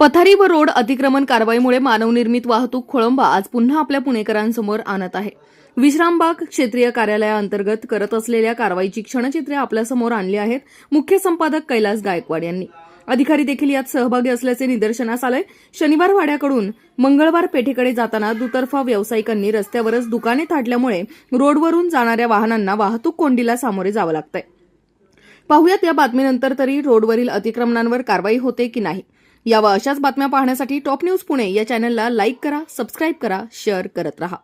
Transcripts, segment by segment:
पथारी व रोड अतिक्रमण कारवाईमुळे मानवनिर्मित वाहतूक खोळंबा आज पुन्हा आपल्या पुणेकरांसमोर आणत आहे. विश्रामबाग क्षेत्रीय कार्यालयाअंतर्गत करत असलेल्या कारवाईची क्षणचित्रे आपल्यासमोर आणली आहेत मुख्य संपादक कैलास गायकवाड यांनी. अधिकारी देखील यात सहभागी असल्याचे निदर्शनास आलंय. शनिवार वाड्याकडून मंगळवार पेठेकडे जाताना दुतर्फा व्यावसायिकांनी रस्त्यावरच दुकाने थाटल्यामुळे रोडवरून जाणाऱ्या वाहनांना वाहतूक कोंडीला सामोरे जावं लागतंय. पाहुयात या बातमीनंतर तरी रोडवरील अतिक्रमणांवर कारवाई होते की नाही? या व अशाच बातम्या पाहण्यासाठी टॉप न्यूज पुणे या चॅनलला लाईक करा सबस्क्राईब करा शेअर करत रहा.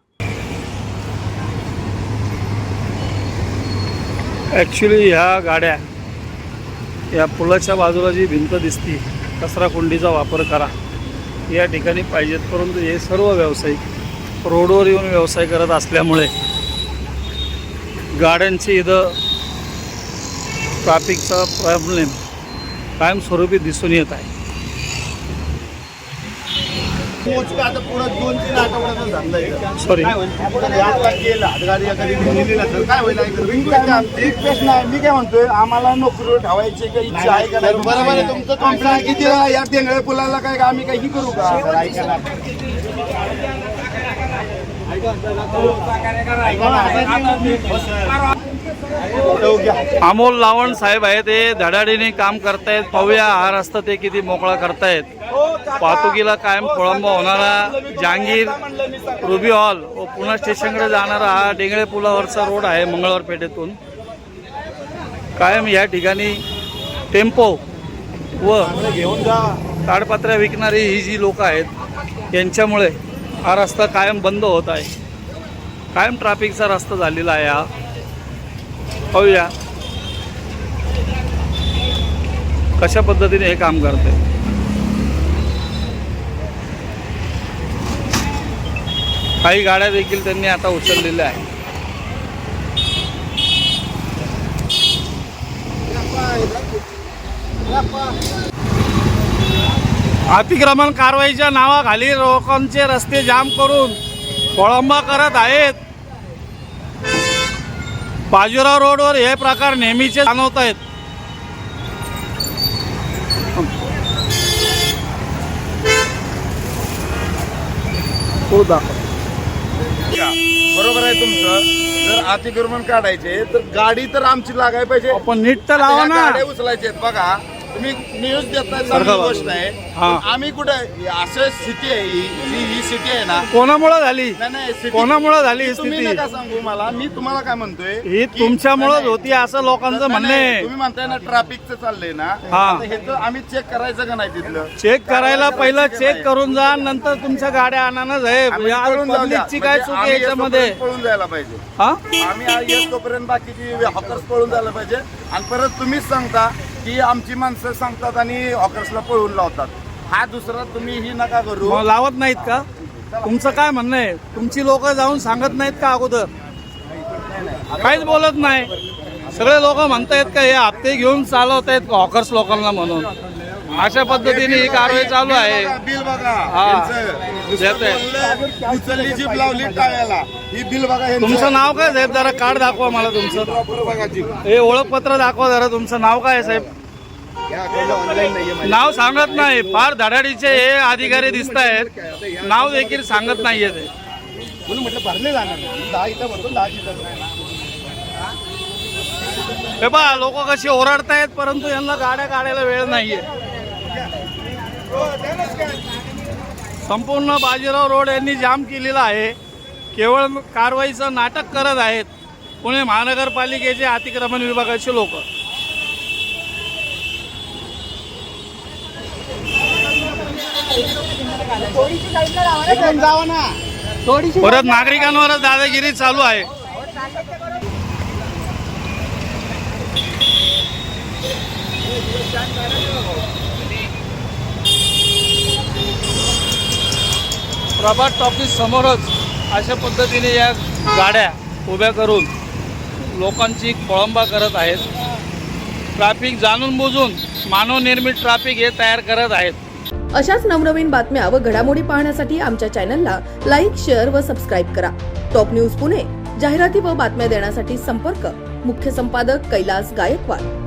ॲक्च्युली ह्या गाड्या या पुलाच्या बाजूला जी भिंत दिसती कचरा कुंडीचा वापर करा. या ठिकाणी पाहिजेत परंतु हे सर्व व्यावसायिक रोडवर येऊन व्यवसाय करत असल्यामुळे गाड्यांची इथं ट्रॅफिकचा प्रॉब्लेम कायमस्वरूपी दिसून येत आहे. आता पुढं दोन तीन आठवड्याचा धंदा आहे सॉरी आता गेला. गाडी एखादी नेली ना तर काय होईल? एक प्रश्न आहे. मी काय म्हणतोय? आम्हाला नोकरीवर ठेवायची काही इच्छा आहे का नाही? बरोबर आहे. तुमचं कंप्लेंट किती या टेंगळे पुलाला काय आम्ही काही करू का? अमोल लावण साहेब आहेत ते धडाडीने काम करतायत. पाहूया हा रस्ता ते किती मोकळा करतायत. वाहतुकीला कायम खोळंबा होणारा जहांगीर रुबी हॉल व पुणे स्टेशनकडे जाणारा हा डेंगळे पुलावरचा रोड आहे मंगळवार पेठेतून. कायम या ठिकाणी टेम्पो व घेऊन जा ताडपत्र्या विकणारी ही जी लोक आहेत यांच्यामुळे हा रस्ता कायम बंद होत आहे. कायम ट्रॅफिकचा रस्ता झालेला आहे हा. पाहूया. कशा पद्धतीने हे काम करते काही गाड्या देखील त्यांनी आता उचललेल्या आहे अतिक्रमण कारवाईच्या नावाखाली लोकांचे रस्ते जाम करून खोळंबा करत आहेत. बाजीराव रोडवर हे प्रकार नेहमीचे जाणवत आहेत. बरोबर आहे तुमचं. जर अतिक्रमण काढायचे तर गाडी तर आमची लागायला पाहिजे. आपण नीट तर लावा ना. गाड्या उचलायचे बघा. तुम्ही न्यूज देताय चांगली. गोष्ट आहे. हा. आम्ही कुठे असं स्थिती आहे ही जी ही सिटी आहे ना. कोणामुळे झाली? नाही नाही city- कोणामुळे झाली ही तुम्ही स्थिती? नका सांगू मला. मी तुम्हाला काय म्हणतोय ही की- तुमच्यामुळेच नाही, होती असं लोकांचं नाही, म्हणणं नाही, आहे. तुम्ही म्हणताय ना ट्रॅफिकचं चाललंय ना. हा. आता हे तर आम्ही चेक करायचं का नाही तिथलं? चेक करायला पहिलं करायची चेक? करून जा नंतर तुमच्या गाड्या आणा आम्ही या पळून जाऊ द्या. पब्लिकची काय म्हणजे चूक आहे आम्ही याच्यामध्ये? येतोपर्यंत पळून जायला पाहिजे. हा? आम्ही आ- येतोपर्यंत बाकीची हॉकर्स पळून जायला पाहिजे. आणि परत तुम्हीच सांगता की आमची माणसं सांगतात आणि हॉकर्सला पळून लावतात. हा दुसरा तुम्ही ही नका करू. मग लावत नाहीत का? तुमचं काय म्हणणं आहे? तुमची लोक जाऊन सांगत नाहीत का अगोदर? काहीच बोलत नाही. सगळे लोक म्हणतायत का हे हप्ते घेऊन चालवत आहेत हॉकर्स लोकांना म्हणून? अशा पद्धतीने ही कारवाई चालू आहे. बिल बघा हा. उचलली जीप लावली टाळ्याला. ही बिल बघा. तुमचं नाव काय साहेब जरा कार्ड दाखवा मला तुमचं. हे ओळखपत्र दाखवा जरा तुमचं. नाव काय साहेब. नाव सांगत नाही. फार धडाडीचे हे अधिकारी दिसत आहेत नाव देखील सांगत नाहीये ते. म्हणून म्हटलं भरले जाणार नाही. दहा इथं भरतो दहा इथं हे पहा लोक कशी ओरडतायत परंतु यांना गाड्या काढायला वेळ नाहीये. संपूर्ण बाजीराव रोड यांनी जाम केलेला आहे. केवळ कारवाईचं नाटक करत आहेत. पुणे महानगरपालिकेचे अतिक्रमण विभागाचे लोक. परत नागरिकांवरच दादागिरी चालू आहे. प्रभात टॉकीज समोरच अशा पद्धतीने या गाड्या उभ्या करून लोकांची खोळंबा करत आहेत. ट्रॅफिक जाणून बुजून मानवनिर्मित ट्रॅफिक हे तयार करत आहेत. अशाच नवनवीन बातम्या व घडामोडी पाहण्यासाठी आमच्या चॅनलला लाईक शेअर व सबस्क्राईब करा. टॉप न्यूज पुणे जाहिराती व बातम्या देण्यासाठी संपर्क मुख्य संपादक कैलास गायकवाड.